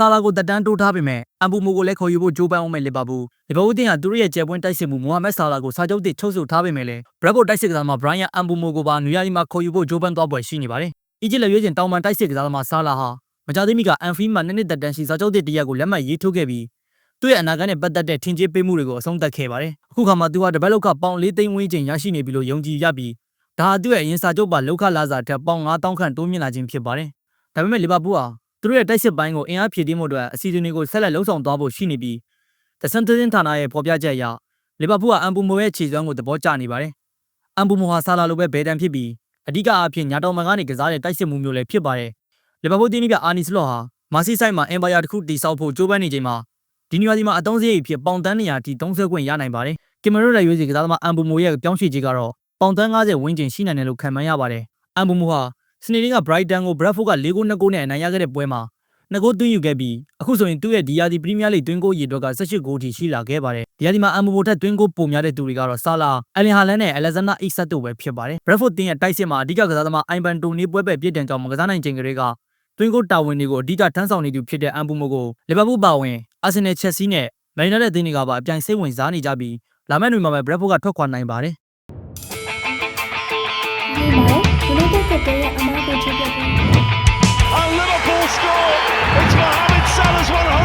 ဆာလာကိုတက်တန်းတိုးထားပေမဲ့အမ်ဘူမိုကိုလည်းခေါ်ယူဖို့ကြိုးပမ်းအောင်မဲ့လီဗာပူးလီဗာပူးတင်ဟာသူတို့ရဲ့ကျယ်ပွင့်တိုက်စစ်မှုမိုဟာမက်ဆာလာကိုစာချုပ်သစ်ချုပ်ဆိုထားပေမဲ့လည်းဘရက်ဖို့တိုက်စစ်ကစားသမားဘရိုင်ယန်အမ်ဘူမိုကိုပါနယူယာလီမှာခေါ်ယူဖို့ကြိုးပမ်းသွားပွဲရှိနေပါတယ်အီဂျစ်လက်ရွေးစင်တောင်ပန်တိုက်စစ်ကစားသမားဆာလာဟာမကြသေးမီကအန်ဖီမှာနှစ်နှစ်တက်တန်းရှိစာချုပ်သစ်တစ်ရပ်ကိုလက်မှတ်ရေးထိုးခဲ့ပြီးသူ့ရဲ့အနာဂတ်နဲ့ပတ်သက်တဲ့ထင်ကြေးပေးမှုတွေကိုအဆုံးသတ်ခဲ့ပါတယ်အခုခါမှာသူဟာတပတ်လောက်ကပေါင်၄သိန်းဝန်းကျင်ရရှိနေပြီလို့ယုံကြည်ရပြီးဒါဟာသူ့ရဲ့အရင်စာချုပ်ပါလောက်ခလာစာထက်ပေါင်9000ခန့်တိုးမြင့်လာခြင်းဖြစ်ပါတယ်ဒါပေမဲ့လီဗာပူးဟာ သူတို့ရဲ့တိုက်စစ်ပိုင်းကိုအင်အားဖြည့်တင်းမှုအတွက်အစီအစဉ်တွေကိုဆက်လက်လှုံ့ဆော်သွားဖို့ရှိနေပြီးတဆန်တင်းဌာနရဲ့ဖော်ပြချက်အရလီဗာပူးဟာအမ်ဘူမိုရဲ့ခြေစွမ်းကိုသဘောကျနေပါတယ်အမ်ဘူမိုဟာဆာလာလိုပဲဘယ်တန်ဖြစ်ပြီးအဓိကအားဖြင့်ညာတော်မန်ကနေကစားတဲ့တိုက်စစ်မှုမျိုးလည်းဖြစ်ပါတယ်လီဗာပူးတင်းပြီးကအာနီစလော့ဟာမာစီဆိုင်မှာအင်ပါယာတစ်ခုတည်ဆောက်ဖို့ကြိုးပမ်းနေချိန်မှာဒီနီယာဒီမှာအတုံးစရိတ်ဖြစ်ပေါင်တန်းနေရာထိသုံးဆွဲခွင့်ရနိုင်ပါတယ်ကင်မရိုရဲ့ရွေးစီကစားသမားအမ်ဘူမိုရဲ့ပြောင်းရွှေ့ခြင်းကတော့ပေါင်တန်း90ဝန်းကျင်ရှိနိုင်တယ်လို့ခန့်မှန်းရပါတယ်အမ်ဘူမိုဟာ စနေနေ့က Brighton ကို Bradford က၄ဂိုး2ဂိုးနဲ့အနိုင်ရခဲ့တဲ့ပွဲမှာနှစ်ဂိုးသွင်းယူခဲ့ပြီးအခုဆိုရင်သူ့ရဲ့ဒီယာဒီပရီးမီးယားလိသွင်းဂိုးရေအတွက်က18ဂိုးထိရှိလာခဲ့ပါတယ်ဒီယာဒီမှာအမ်ဘူမိုထက်သွင်းဂိုးပိုများတဲ့သူတွေကတော့ဆာလာအယ်လင်ဟာလန်နဲ့အလက်ဇန်နာအိဆတ်တို့ပဲဖြစ်ပါတယ် Bradford တင်းရဲ့တိုက်စစ်မှာအဓိကကစားသမားအိုင်ဘန်တိုနီပွဲပဲပြည့်တင်ကြောင်းမကစားနိုင်ချိန်ကလေးကသွင်းဂိုးတာဝန်တွေကိုအဓိကထမ်းဆောင်နေသူဖြစ်တဲ့အမ်ဘူမိုကိုလီဗာပူးပါဝင်အာဆင်နယ်ချက်စီနဲ့မန်ယူနိုက်တက်တင်းတွေကပါအပြိုင်စိတ်ဝင်စားနေကြပြီးလာမယ့်နေ့မှာပဲ Bradford ကထွက်ခွာနိုင်ပါတယ် United ကတည်းကအမားကိုချပြပေး And Liverpool score. It's Mohamed Salah's 100th